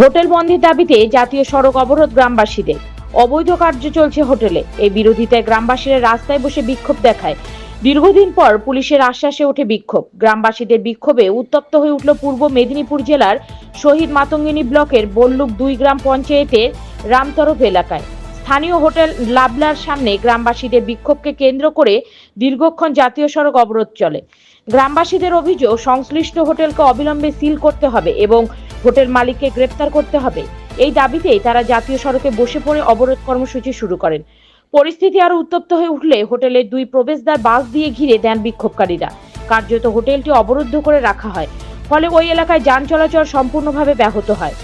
Hotel বন্ধের দাবিতে জাতীয় সড়ক অবরোধ গ্রামবাসীদের। অবৈধ কার্য চলছে হোটেলে। এই বিরোধিতায় গ্রামবাসীরা রাস্তায় বসে বিক্ষোভ দেখায়। দীর্ঘদিন পর পুলিশের আশ্বাসে ওঠে বিক্ষোভ। গ্রামবাসীদের বিক্ষোভে উত্তপ্ত হয়ে উঠল পূর্ব মেদিনীপুর জেলার শহীদ মাতঙ্গিনী ব্লকের বল্লুক দুই গ্রাম পঞ্চায়েতের রামতরফ এলাকায়। স্থানীয় হোটেল লাবলার সামনে গ্রামবাসীদের বিক্ষোভকে কেন্দ্র করে দীর্ঘক্ষণ জাতীয় সড়ক অবরোধ চলে। গ্রামবাসীদের অভিযোগ, সংশ্লিষ্ট হোটেলকে অবিলম্বে সিল করতে হবে এবং হোটেল মালিককে গ্রেপ্তার করতে হবে। এই দাবিতেই তারা জাতীয় সড়কে বসে পড়ে অবরোধ কর্মসূচি শুরু করেন। পরিস্থিতি আরও উত্তপ্ত হয়ে উঠলে হোটেলের দুই প্রবেশদ্বার বাস দিয়ে ঘিরে দেন বিক্ষোভকারীরা। কার্যত হোটেলটি অবরুদ্ধ করে রাখা হয়, ফলে ওই এলাকায় যান চলাচল সম্পূর্ণভাবে ব্যাহত হয়।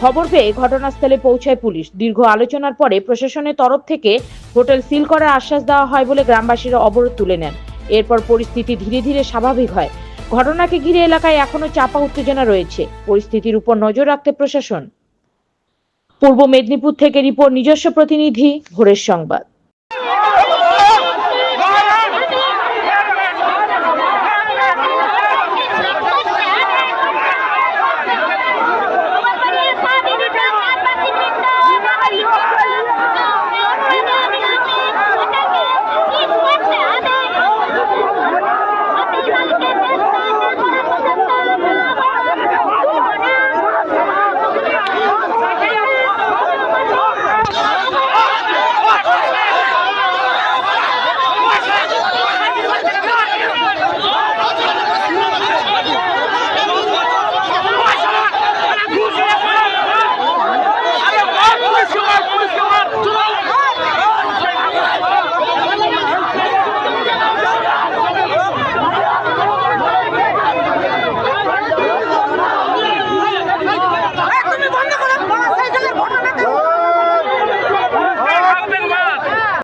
খবর পেয়ে ঘটনাস্থলে পৌঁছায় পুলিশ। দীর্ঘ আলোচনার পরে প্রশাসনের তরফ থেকে হোটেল সিল করার আশ্বাস দেওয়া হয় বলে গ্রামবাসীরা অবরোধ তুলে নেন। এরপর পরিস্থিতি ধীরে ধীরে স্বাভাবিক হয়। ঘটনাকে ঘিরে এলাকায় এখনও চাপা উত্তেজনা রয়েছে। পরিস্থিতির উপর নজর রাখতে প্রশাসন। পূর্ব মেদিনীপুর থেকে রিপোর্ট, নিজস্ব প্রতিনিধি ভোরের সংবাদ।